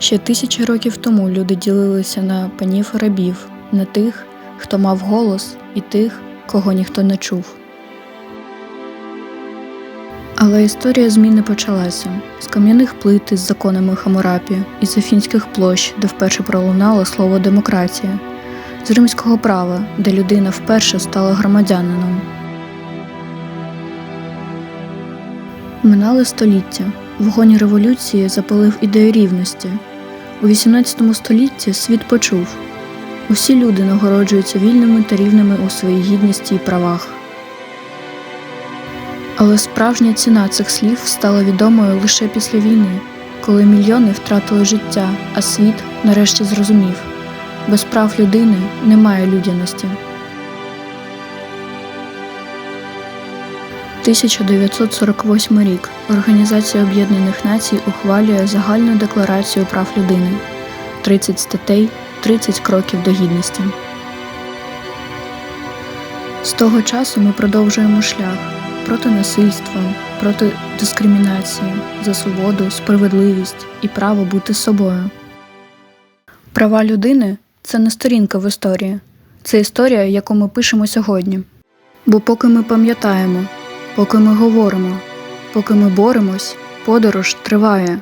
Ще тисячі років тому люди ділилися на панів і рабів, на тих, хто мав голос, і тих, кого ніхто не чув. Але історія зміни почалася з кам'яних плит із законами Хамурапі, із афінських площ, де вперше пролунало слово демократія, з римського права, де людина вперше стала громадянином. Минали століття. Вогонь революції запалив ідею рівності. У XVIII столітті світ почув усі люди нагороджуються вільними та рівними у своїй гідності і правах. Але справжня ціна цих слів стала відомою лише після війни, коли мільйони втратили життя, а світ нарешті зрозумів без прав людини немає людяності. 1948 рік Організація Об'єднаних Націй ухвалює загальну декларацію прав людини 30 статей, 30 кроків до гідності. З того часу ми продовжуємо шлях проти насильства, проти дискримінації, за свободу, справедливість і право бути собою. Права людини це не сторінка в історії, це історія, яку ми пишемо сьогодні. Бо поки ми пам'ятаємо, поки ми говоримо, поки ми боремось, подорож триває.